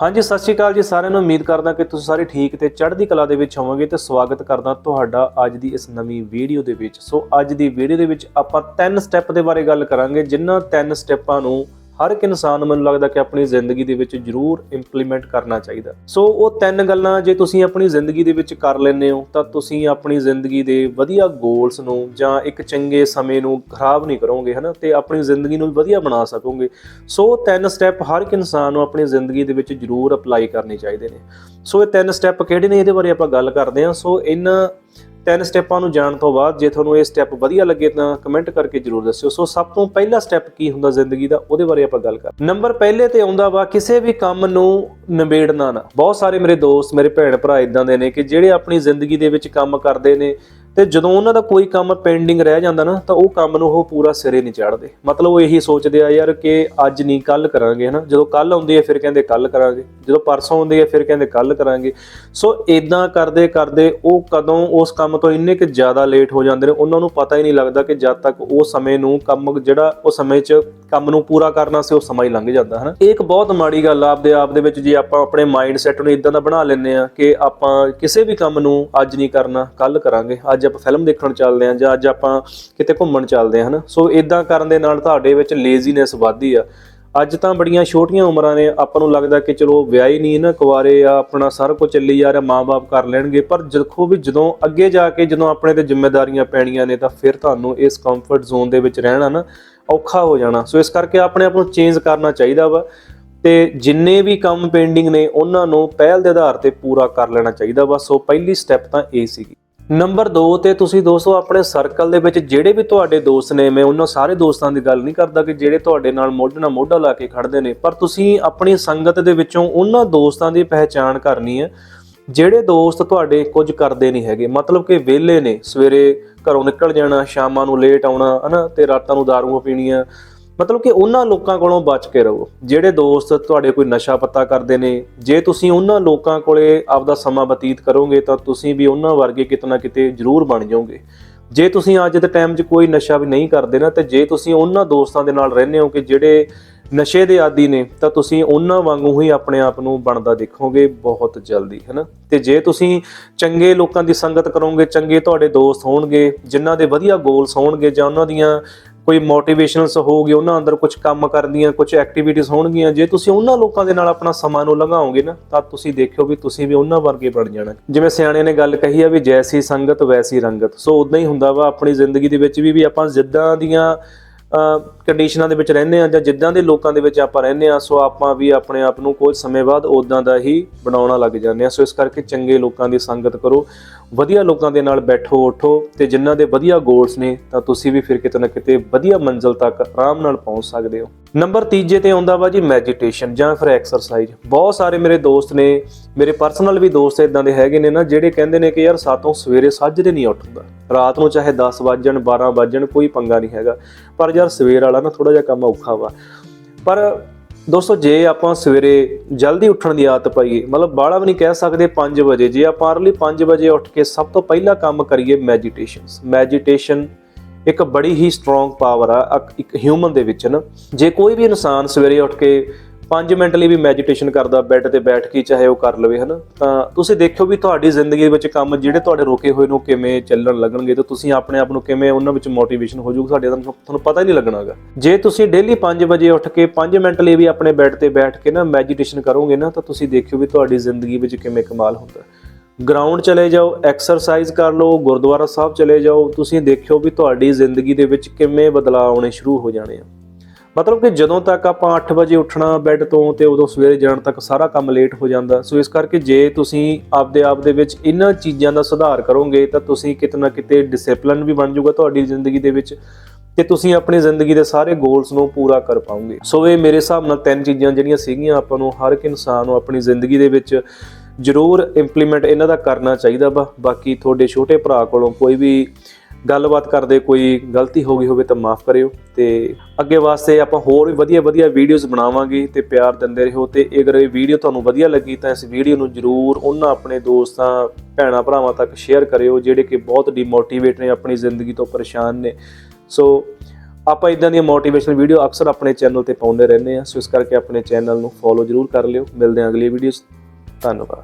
ਹਾਂਜੀ, ਸਤਿ ਸ਼੍ਰੀ ਅਕਾਲ ਜੀ ਸਾਰਿਆਂ ਨੂੰ। ਉਮੀਦ ਕਰਦਾ ਕਿ ਤੁਸੀਂ ਸਾਰੇ ਠੀਕ ਤੇ ਚੜ੍ਹਦੀ ਕਲਾ ਦੇ ਵਿੱਚ ਹੋਵੋਗੇ ਤੇ ਸਵਾਗਤ ਕਰਦਾ ਤੁਹਾਡਾ ਅੱਜ ਦੀ ਇਸ ਨਵੀਂ ਵੀਡੀਓ ਦੇ ਵਿੱਚ। ਸੋ ਅੱਜ ਦੀ ਵੀਡੀਓ ਦੇ ਵਿੱਚ ਆਪਾਂ ਤਿੰਨ ਸਟੈਪ ਦੇ ਬਾਰੇ ਗੱਲ ਕਰਾਂਗੇ, ਜਿਨ੍ਹਾਂ ਤਿੰਨ ਸਟੈਪਾਂ ਨੂੰ ਹਰ ਇੱਕ ਇਨਸਾਨ ਨੂੰ ਮੈਨੂੰ ਲੱਗਦਾ ਕਿ ਆਪਣੀ ਜ਼ਿੰਦਗੀ ਦੇ ਵਿੱਚ ਜ਼ਰੂਰ ਇੰਪਲੀਮੈਂਟ ਕਰਨਾ ਚਾਹੀਦਾ। ਸੋ ਉਹ ਤਿੰਨ ਗੱਲਾਂ ਜੇ ਤੁਸੀਂ ਆਪਣੀ ਜ਼ਿੰਦਗੀ ਦੇ ਵਿੱਚ ਕਰ ਲੈਂਦੇ ਹੋ, ਤਾਂ ਤੁਸੀਂ ਆਪਣੀ ਜ਼ਿੰਦਗੀ ਦੇ ਵਧੀਆ ਗੋਲਸ ਨੂੰ ਜਾਂ ਇੱਕ ਚੰਗੇ ਸਮੇਂ ਨੂੰ ਖਰਾਬ ਨਹੀਂ ਕਰੋਗੇ, ਹਨਾ? ਤੇ ਆਪਣੀ ਜ਼ਿੰਦਗੀ ਨੂੰ ਵਧੀਆ ਬਣਾ ਸਕੋਗੇ। ਸੋ ਤਿੰਨ ਸਟੈਪ ਹਰ ਇੱਕ ਇਨਸਾਨ ਨੂੰ ਆਪਣੀ ਜ਼ਿੰਦਗੀ ਦੇ ਵਿੱਚ ਜ਼ਰੂਰ ਅਪਲਾਈ ਕਰਨੇ ਚਾਹੀਦੇ ਨੇ। ਸੋ ਇਹ ਤਿੰਨ ਸਟੈਪ ਕਿਹੜੇ ਨੇ? ਇਹਦੇ ਬਾਰੇ ਆਪਾਂ ਗੱਲ ਕਰਦੇ ਹਾਂ। ਸੋ ਇਹਨਾਂ ਤਿੰਨ ਸਟੈਪਾਂ ਨੂੰ ਜਾਣਨ ਤੋਂ ਬਾਅਦ ਜੇ ਤੁਹਾਨੂੰ ਇਹ ਸਟੈਪ ਵਧੀਆ ਲੱਗੇ ਤਾਂ ਕਮੈਂਟ ਕਰਕੇ ਜਰੂਰ ਦੱਸਿਓ। ਸੋ ਸਭ ਤੋਂ ਪਹਿਲਾ ਸਟੈਪ ਕੀ ਹੁੰਦਾ ਜ਼ਿੰਦਗੀ ਦਾ, ਉਹਦੇ ਬਾਰੇ ਆਪਾਂ ਗੱਲ ਕਰ ਨੰਬਰ ਪਹਿਲੇ ਤੇ ਆਉਂਦਾ ਵਾ ਕਿਸੇ ਵੀ ਕੰਮ ਨੂੰ ਨਿਬੇੜਨਾ ਨਾ। ਬਹੁਤ ਸਾਰੇ ਮੇਰੇ ਦੋਸਤ, ਮੇਰੇ ਭੈਣ ਭਰਾ ਇਦਾਂ ਦੇ ਨੇ ਕਿ ਜਿਹੜੇ ਆਪਣੀ ਜ਼ਿੰਦਗੀ ਦੇ ਵਿੱਚ ਕੰਮ ਕਰਦੇ ਨੇ ਤੇ ਜਦੋਂ ਉਹਨਾਂ ਦਾ ਕੋਈ ਕੰਮ ਪੈਂਡਿੰਗ ਰਹਿ ਜਾਂਦਾ ਨਾ, ਤਾਂ ਉਹ ਕੰਮ ਨੂੰ ਉਹ ਪੂਰਾ ਸਿਰੇ ਨਹੀਂ ਚੜ੍ਹਦੇ। ਮਤਲਬ ਉਹ ਇਹੀ ਸੋਚਦੇ ਆ ਯਾਰ ਕਿ ਅੱਜ ਨਹੀਂ ਕੱਲ ਕਰਾਂਗੇ, ਹਨਾ? ਜਦੋਂ ਕੱਲ ਆਉਂਦੀ ਹੈ, ਫਿਰ ਕਹਿੰਦੇ ਕੱਲ ਕਰਾਂਗੇ। ਜਦੋਂ ਪਰਸੋਂ ਆਉਂਦੀ ਹੈ, ਫਿਰ ਕਹਿੰਦੇ ਕੱਲ ਕਰਾਂਗੇ। ਸੋ ਇਦਾਂ ਕਰਦੇ ਕਰਦੇ ਉਹ ਕਦੋਂ ਉਸ ਕੰਮ ਤੋਂ ਇੰਨੇ ਕਿ ਜ਼ਿਆਦਾ ਲੇਟ ਹੋ ਜਾਂਦੇ ਨੇ, ਉਹਨਾਂ ਨੂੰ ਪਤਾ ਹੀ ਨਹੀਂ ਲੱਗਦਾ ਕਿ ਜਦ ਤੱਕ ਉਹ ਸਮੇਂ ਨੂੰ ਕੰਮ ਜਿਹੜਾ ਉਹ ਸਮੇਂ 'ਚ ਕੰਮ ਨੂੰ ਪੂਰਾ ਕਰਨਾ ਸੀ, ਉਹ ਸਮਾਂ ਹੀ ਲੰਘ ਜਾਂਦਾ, ਹਨਾ? ਇਹ ਇੱਕ ਬਹੁਤ ਮਾੜੀ ਗੱਲ ਆ, ਆਪਦੇ ਆਪ ਦੇ ਵਿੱਚ ਜੇ ਆਪਾਂ ਆਪਣੇ ਮਾਈਂਡ ਸੈਟ ਨੂੰ ਇਦਾਂ ਦਾ ਬਣਾ ਲੈਂਦੇ ਆ ਕਿ ਆਪਾਂ ਕਿਸੇ ਵੀ ਕੰਮ ਨੂੰ ਅੱਜ ਨਹੀਂ ਕਰਨਾ ਕੱਲ ਕਰਾਂਗੇ, ਅੱਜ ਆਪਾਂ ਫਿਲਮ ਦੇਖਣ ਚੱਲਦੇ ਆ ਜਾਂ ਅੱਜ ਆਪਾਂ ਕਿਤੇ ਘੁੰਮਣ ਚੱਲਦੇ ਆ ਹਨਾ? ਸੋ ਇਦਾਂ ਕਰਨ ਦੇ ਨਾਲ ਤੁਹਾਡੇ ਵਿੱਚ ਲੇਜ਼ੀਨੈਸ ਵੱਧਦੀ ਆ। ਅੱਜ ਤਾਂ ਬੜੀਆਂ ਛੋਟੀਆਂ ਉਮਰਾਂ ਨੇ, ਆਪਾਂ ਨੂੰ ਲੱਗਦਾ ਕਿ ਚਲੋ ਵਿਆਹ ਹੀ ਨਹੀਂ ਨਾ ਕੁਆਰੇ ਆ, ਆਪਣਾ ਸਾਰਾ ਕੁਝ ਚੱਲੀ ਜਾ ਰਿਹਾ ਮਾਪੇ ਕਰ ਲੈਣਗੇ, ਪਰ ਦੇਖੋ ਵੀ ਜਦੋਂ ਅੱਗੇ ਜਾ ਕੇ ਜਦੋਂ ਆਪਣੇ ਤੇ ਜ਼ਿੰਮੇਵਾਰੀਆਂ ਪੈਣੀਆਂ ਨੇ, ਤਾਂ ਫਿਰ ਤੁਹਾਨੂੰ ਇਸ ਕੰਫਰਟ ਜ਼ੋਨ ਦੇ ਵਿੱਚ ਰਹਿਣਾ ਨਾ ਔਖਾ ਹੋ ਜਾਣਾ। ਸੋ ਇਸ ਕਰਕੇ ਆਪਣੇ ਆਪ ਨੂੰ ਚੇਂਜ ਕਰਨਾ ਚਾਹੀਦਾ ਵਾ ਤੇ ਜਿੰਨੇ ਵੀ ਕੰਮ ਪੈਂਡਿੰਗ ਨੇ, ਉਹਨਾਂ ਨੂੰ ਪਹਿਲ ਦੇ ਆਧਾਰ ਤੇ ਪੂਰਾ ਕਰ ਲੈਣਾ ਚਾਹੀਦਾ ਵਾ। ਸੋ ਪਹਿਲੀ ਸਟੈਪ ਤਾਂ ਇਹ ਸੀਗੀ। ਨੰਬਰ 2 ਤੇ ਤੁਸੀਂ ਦੋਸਤੋ ਆਪਣੇ ਸਰਕਲ ਦੇ ਵਿੱਚ ਜਿਹੜੇ ਵੀ ਤੁਹਾਡੇ ਦੋਸਤ ਨੇ, ਮੈਂ ਉਹਨਾਂ ਸਾਰੇ ਦੋਸਤਾਂ ਦੀ ਗੱਲ ਨਹੀਂ ਕਰਦਾ ਕਿ ਜਿਹੜੇ ਤੁਹਾਡੇ ਨਾਲ ਮੋਢੇ ਨਾਲ ਮੋਢਾ ਲਾ ਕੇ ਖੜਦੇ ਨੇ, ਪਰ ਤੁਸੀਂ ਆਪਣੀ ਸੰਗਤ ਦੇ ਵਿੱਚੋਂ ਉਹਨਾਂ ਦੋਸਤਾਂ ਦੀ ਪਹਿਚਾਣ ਕਰਨੀ ਹੈ, ਜਿਹੜੇ ਦੋਸਤ ਤੁਹਾਡੇ ਕੁਝ ਕਰਦੇ ਨਹੀਂ ਹੈਗੇ। ਮਤਲਬ ਕਿ ਵਿਹਲੇ ਨੇ, ਸਵੇਰੇ ਘਰੋਂ ਨਿਕਲ ਜਾਣਾ, ਸ਼ਾਮਾਂ ਨੂੰ ਲੇਟ ਆਉਣਾ, ਹਨਾ, ਤੇ ਰਾਤਾਂ ਨੂੰ ਦਾਰੂਆਂ ਪੀਣੀਆਂ ਮਤਲਬ ਕਿ ਉਹਨਾਂ ਲੋਕਾਂ ਕੋਲੋਂ ਬਚ ਕੇ ਰਹੋ। ਜਿਹੜੇ ਦੋਸਤ ਤੁਹਾਡੇ ਕੋਈ ਨਸ਼ਾ ਪੱਤਾ ਕਰਦੇ ਨੇ, ਜੇ ਤੁਸੀਂ ਉਹਨਾਂ ਲੋਕਾਂ ਕੋਲੇ ਆਪਦਾ ਸਮਾਂ ਬਤੀਤ ਕਰੋਗੇ ਤਾਂ ਤੁਸੀਂ ਵੀ ਉਹਨਾਂ ਵਰਗੇ ਕਿਤਨਾ ਕਿਤੇ ਜ਼ਰੂਰ ਬਣ ਜਾਓਗੇ। ਜੇ ਤੁਸੀਂ ਅੱਜ ਦੇ ਟਾਈਮ 'ਚ ਕੋਈ ਨਸ਼ਾ ਵੀ ਨਹੀਂ ਕਰਦੇ ਨਾ, ਤੇ ਜੇ ਤੁਸੀਂ ਉਹਨਾਂ ਦੋਸਤਾਂ ਦੇ ਨਾਲ ਰਹਿੰਦੇ ਹੋ ਕਿ ਜਿਹੜੇ ਨਸ਼ੇ ਦੇ ਆਦੀ ਨੇ, ਤਾਂ ਤੁਸੀਂ ਉਹਨਾਂ ਵਾਂਗੂ ਹੀ ਆਪਣੇ ਆਪ ਨੂੰ ਬਣਦਾ ਦੇਖੋਗੇ ਬਹੁਤ ਜਲਦੀ, ਹੈਨਾ? ਤੇ ਜੇ ਤੁਸੀਂ ਚੰਗੇ ਲੋਕਾਂ ਦੀ ਸੰਗਤ ਕਰੋਗੇ, ਚੰਗੇ ਤੁਹਾਡੇ ਦੋਸਤ ਹੋਣਗੇ, ਜਿਨ੍ਹਾਂ ਦੇ ਵਧੀਆ ਗੋਲਸ ਹੋਣਗੇ ਜਾਂ ਉਹਨਾਂ ਦੀਆਂ ਕੋਈ ਮੋਟੀਵੇਸ਼ਨਲਸ ਹੋਊਗੇ, ਉਹਨਾਂ ਅੰਦਰ ਕੁਝ ਕੰਮ ਕਰਦੀਆਂ ਕੁਝ ਐਕਟੀਵਿਟੀਜ਼ ਹੋਣਗੀਆਂ, ਜੇ ਤੁਸੀਂ ਉਹਨਾਂ ਲੋਕਾਂ ਦੇ ਨਾਲ ਆਪਣਾ ਸਮਾਂ ਨੂੰ ਲੰਘਾਓਗੇ ਨਾ, ਤਾਂ ਤੁਸੀਂ ਦੇਖਿਓ ਵੀ ਤੁਸੀਂ ਵੀ ਉਹਨਾਂ ਵਰਗੇ ਬਣ ਜਾਣਾ। ਜਿਵੇਂ ਸਿਆਣਿਆਂ ਨੇ ਗੱਲ ਕਹੀ ਆ ਵੀ ਜੈਸੀ ਸੰਗਤ ਵੈਸੀ ਰੰਗਤ। ਸੋ ਉਦਾਂ ਹੀ ਹੁੰਦਾ ਵਾ ਆਪਣੀ ਜ਼ਿੰਦਗੀ ਦੇ ਵਿੱਚ ਵੀ ਵੀ ਆਪਾਂ ਜਿੱਦਾਂ ਦੀਆਂ ਕੰਡੀਸ਼ਨਾਂ ਦੇ ਵਿੱਚ ਰਹਿੰਦੇ ਆ ਜਾਂ ਜਿੱਦਾਂ ਦੇ ਲੋਕਾਂ ਦੇ ਵਿੱਚ ਆਪਾਂ ਰਹਿੰਦੇ ਆ, ਸੋ ਆਪਾਂ ਵੀ ਆਪਣੇ ਆਪ ਨੂੰ ਕੁਝ ਸਮੇਂ ਬਾਅਦ ਉਦਾਂ ਦਾ ਹੀ ਬਣਾਉਣਾ ਲੱਗ ਜਾਂਦੇ ਆ। ਸੋ ਇਸ ਕਰਕੇ ਚੰਗੇ ਲੋਕਾਂ ਦੀ ਸੰਗਤ ਕਰੋ। ਵਧੀਆ ਲੋਕਾਂ ਦੇ ਨਾਲ ਬੈਠੋ, ਉਠੋ ਤੇ ਜਿਨ੍ਹਾਂ ਦੇ ਵਧੀਆ ਗੋਲਸ ਨੇ ਤਾਂ ਤੁਸੀਂ ਵੀ ਫਿਰ ਕਿਤੇ ਨਾ ਕਿਤੇ ਵਧੀਆ ਮੰਜ਼ਲ ਤੱਕ ਆਰਾਮ ਨਾਲ ਪਹੁੰਚ ਸਕਦੇ ਹੋ। ਨੰਬਰ ਤੀਜੇ ਤੇ ਆਉਂਦਾ ਵਾ ਜੀ ਮੈਡੀਟੇਸ਼ਨ ਜਾਂ ਫਿਰ ਐਕਸਰਸਾਈਜ਼ ਬਹੁਤ ਸਾਰੇ ਮੇਰੇ ਦੋਸਤ ਨੇ, ਮੇਰੇ ਪਰਸਨਲ ਵੀ ਦੋਸਤ ਇਦਾਂ ਦੇ ਹੈਗੇ ਨੇ ਨਾ ਜਿਹੜੇ ਕਹਿੰਦੇ ਨੇ ਕਿ ਯਾਰ ਸਾਤੋਂ ਸਵੇਰੇ ਸਾਜਰੇ ਨਹੀਂ ਉੱਠਦਾ। ਰਾਤ ਨੂੰ ਚਾਹੇ 10 ਵਜਣ 12 ਵਜਣ ਕੋਈ ਪੰਗਾ ਨਹੀਂ ਹੈਗਾ। ਪਰ ਯਾਰ ਸਵੇਰ ਵਾਲਾ ਨਾ ਥੋੜਾ ਜਿਹਾ ਕੰਮ ਔਖਾ ਵਾ। ਪਰ ਦੋਸਤੋ, ਜੇ ਆਪਾਂ ਸਵੇਰੇ ਜਲਦੀ ਉੱਠਣ ਦੀ ਆਦਤ ਪਾਈਏ ਮਤਲਬ ਬਾਹਲਾ ਵੀ ਨਹੀਂ ਕਹਿ ਸਕਦੇ 5 ਵਜੇ, ਜੇ ਆਪਾਂ ਅਰਲੀ 5 ਵਜੇ ਉੱਠ ਕੇ ਸਭ ਤੋਂ ਪਹਿਲਾ ਕੰਮ ਕਰੀਏ ਮੈਡੀਟੇਸ਼ਨਸ ਮੈਡੀਟੇਸ਼ਨ ਇੱਕ ਬੜੀ ਹੀ ਸਟਰੋਂਗ ਪਾਵਰ ਆ ਇੱਕ ਹਿਊਮਨ ਦੇ ਵਿੱਚ ਨਾ। ਜੇ ਕੋਈ ਵੀ ਇਨਸਾਨ ਸਵੇਰੇ ਉੱਠ ਕੇ 5 ਮਿੰਟ ਲਈ ਵੀ ਮੈਡੀਟੇਸ਼ਨ ਕਰਦਾ ਬੈੱਡ ਤੇ ਬੈਠ ਕੇ ਚਾਹੇ ਉਹ ਕਰ ਲਵੇ, ਹਨਾ? ਤਾਂ ਤੁਸੀਂ ਦੇਖਿਓ ਵੀ ਤੁਹਾਡੀ ਜ਼ਿੰਦਗੀ ਵਿੱਚ ਕੰਮ ਜਿਹੜੇ ਤੁਹਾਡੇ ਰੋਕੇ ਹੋਏ ਨੂੰ ਕਿਵੇਂ ਚੱਲਣ ਲੱਗਣਗੇ ਤੇ ਤੁਸੀਂ ਆਪਣੇ ਆਪ ਨੂੰ ਕਿਵੇਂ ਉਹਨਾਂ ਵਿੱਚ ਮੋਟੀਵੇਸ਼ਨ ਹੋ ਜਾਊਗਾ, ਤੁਹਾਡੇ ਤੁਹਾਨੂੰ ਤੁਹਾਨੂੰ ਪਤਾ ਹੀ ਨਹੀਂ ਲੱਗਣਾਗਾ। ਜੇ ਤੁਸੀਂ ਡੇਲੀ 5 ਵਜੇ ਉੱਠ ਕੇ 5 ਮਿੰਟ ਲਈ ਵੀ ਆਪਣੇ ਬੈੱਡ ਤੇ ਬੈਠ ਕੇ ਨਾ ਮੈਡੀਟੇਸ਼ਨ ਕਰੋਗੇ ਨਾ, ਤਾਂ ਤੁਸੀਂ ਦੇਖਿਓ ਵੀ ਤੁਹਾਡੀ ਜ਼ਿੰਦਗੀ ਵਿੱਚ ਕਿਵੇਂ ਕਮਾਲ ਹੁੰਦਾ। ਗਰਾਊਂਡ ਚਲੇ ਜਾਓ ਐਕਸਰਸਾਈਜ਼ ਕਰ ਲਓ, ਗੁਰਦੁਆਰਾ ਸਾਹਿਬ ਚਲੇ ਜਾਓ, ਤੁਸੀਂ ਦੇਖਿਓ ਵੀ ਤੁਹਾਡੀ ਜ਼ਿੰਦਗੀ ਦੇ ਵਿੱਚ ਕਿਵੇਂ ਬਦਲਾਅ ਆਉਣੇ ਸ਼ੁਰੂ ਹੋ ਜਾਣੇ ਆ। ਮਤਲਬ ਕਿ ਜਦੋਂ ਤੱਕ ਆਪਾਂ 8 ਵਜੇ ਉੱਠਣਾ ਬੈੱਡ ਤੋਂ ਤੇ ਉਦੋਂ ਸਵੇਰੇ ਜਾਣ ਤੱਕ ਸਾਰਾ ਕੰਮ ਲੇਟ ਹੋ ਜਾਂਦਾ। ਸੋ ਇਸ ਕਰਕੇ ਜੇ ਤੁਸੀਂ ਆਪਦੇ ਆਪ ਦੇ ਵਿੱਚ ਇਹਨਾਂ ਚੀਜ਼ਾਂ ਦਾ ਸੁਧਾਰ ਕਰੋਗੇ, ਤਾਂ ਤੁਸੀਂ ਕਿਤੇ ਨਾ ਕਿਤੇ ਡਿਸਪਲਿਨ ਵੀ ਬਣ ਜਾਊਗਾ ਤੁਹਾਡੀ ਜ਼ਿੰਦਗੀ ਦੇ ਵਿੱਚ ਤੇ ਤੁਸੀਂ ਆਪਣੀ ਜ਼ਿੰਦਗੀ ਦੇ ਸਾਰੇ ਗੋਲਸ ਨੂੰ ਪੂਰਾ ਕਰ ਪਾਓਗੇ। ਸੋ ਇਹ ਮੇਰੇ ਹਿਸਾਬ ਨਾਲ ਤਿੰਨ ਚੀਜ਼ਾਂ ਜਿਹੜੀਆਂ ਸੀਗੀਆਂ, ਆਪਾਂ ਨੂੰ ਹਰ ਇੱਕ ਇਨਸਾਨ ਨੂੰ ਆਪਣੀ ਜ਼ਿੰਦਗੀ ਦੇ ਵਿੱਚ ਜ਼ਰੂਰ ਇੰਪਲੀਮੈਂਟ ਇਹਨਾਂ ਦਾ ਕਰਨਾ ਚਾਹੀਦਾ ਵਾ। ਬਾਕੀ ਤੁਹਾਡੇ ਛੋਟੇ ਭਰਾ ਕੋਲੋਂ ਕੋਈ ਵੀ ਗੱਲਬਾਤ ਕਰਦੇ ਕੋਈ ਗਲਤੀ ਹੋ ਗਈ ਹੋਵੇ ਤਾਂ ਮਾਫ ਕਰਿਓ ਤੇ ਅੱਗੇ ਵਾਸਤੇ ਆਪਾਂ ਹੋਰ ਵੀ ਵਧੀਆ ਵਧੀਆ ਵੀਡੀਓਜ਼ ਬਣਾਵਾਂਗੇ ਤੇ ਪਿਆਰ ਦਿੰਦੇ ਰਹੋ ਤੇ ਅਗਰ ਇਹ ਵੀਡੀਓ ਤੁਹਾਨੂੰ ਵਧੀਆ ਲੱਗੀ ਤਾਂ ਇਸ ਵੀਡੀਓ ਨੂੰ ਜਰੂਰ ਉਹਨਾਂ ਆਪਣੇ ਦੋਸਤਾਂ, ਭੈਣਾਂ ਭਰਾਵਾਂ ਤੱਕ ਸ਼ੇਅਰ ਕਰਿਓ ਜਿਹੜੇ ਕਿ ਬਹੁਤ ਡੀਮੋਟੀਵੇਟ ਨੇ ਆਪਣੀ ਜ਼ਿੰਦਗੀ ਤੋਂ ਪਰੇਸ਼ਾਨ ਨੇ। ਸੋ ਆਪਾਂ ਇਦਾਂ ਦੀਆਂ ਮੋਟੀਵੇਸ਼ਨਲ ਵੀਡੀਓ ਅਕਸਰ ਆਪਣੇ ਚੈਨਲ ਤੇ ਪਾਉਂਦੇ ਰਹਿੰਦੇ ਆ ਸੋ ਇਸ ਕਰਕੇ ਆਪਣੇ ਚੈਨਲ ਨੂੰ ਫੋਲੋ ਜਰੂਰ ਕਰ ਲਿਓ। ਮਿਲਦੇ ਹਾਂ ਅਗਲੀ ਵੀਡੀਓ ਧੰਨਵਾਦ।